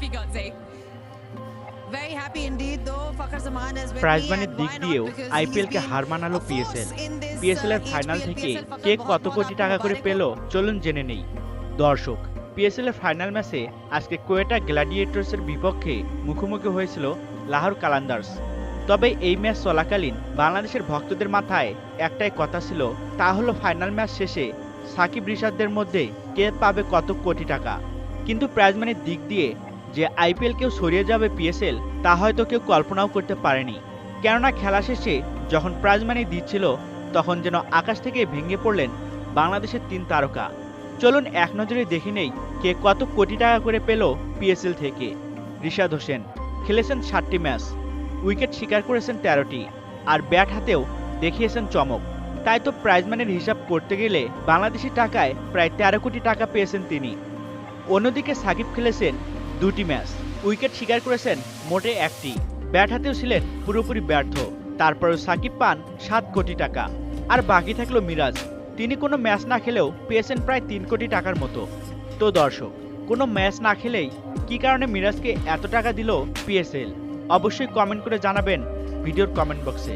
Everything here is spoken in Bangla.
difficulty. Very happy indeed though Fakhar Zaman is with prize মানির দিক? দিয়েও আইপিএল কে হার মানালো পিএসএল পিএসএল এর uh, ফাইনাল থেকে কে কত কোটি টাকা করে পেল। চলুন জেনে নেই দর্শক পিএসএল এর ফাইনাল ম্যাচে আজকে কোয়েটা গ্ল্যাডিয়েটর্স এর বিপক্ষে মুখোমুখি হয়েছিল লাহোর কালান্দার্স তবে এই ম্যাচ চলাকালীন বাংলাদেশের ভক্তদের মাথায় একটাই কথা ছিল তা হলো ফাইনাল ম্যাচ শেষে সাকিব রিশাদদের মধ্যে কে পাবে কত কোটি টাকা কিন্তু প্রাইজ মানির দিক দিয়ে যে আইপিএল কেউ সরিয়ে যাবে পিএসএল, তা হয়তো কেউ কল্পনাও করতে পারেনি। কেননা খেলা শেষে যখন প্রাইজ মানি দিচ্ছিল, তখন যেন আকাশ থেকে ভেঙে পড়লেন বাংলাদেশের তিন তারকা। চলুন এক নজরে দেখে নেই কে কত কোটি টাকা করে পেল পিএসএল থেকে। রিশাদ হোসেন, খেলেছেন ষাটটি ম্যাচ, উইকেট শিকার করেছেন তেরোটি, আর ব্যাট হাতেও দেখিয়েছেন চমক। তাই তো প্রাইজ মানির হিসাব করতে গেলে বাংলাদেশি টাকায় প্রায় তেরো কোটি টাকা পেয়েছেন তিনি। অন্যদিকে সাকিব খেলেছেন দুটি ম্যাচ। উইকেট শিকার করেছেন মোটে একটি। ব্যাট হাতেও ছিলেন পুরোপুরি ব্যর্থ। তারপরেও সাকিব পান সাত কোটি টাকা। আর বাকি থাকল মিরাজ। তিনি কোনো ম্যাচ না খেলেও পেয়েছেন প্রায় তিন কোটি টাকার মতো। তো দর্শক, কোনো ম্যাচ না খেলেই কি কারণে মিরাজকে এত টাকা দিল পিএসএল? অবশ্যই কমেন্ট করে জানাবেন ভিডিওর কমেন্ট বক্সে।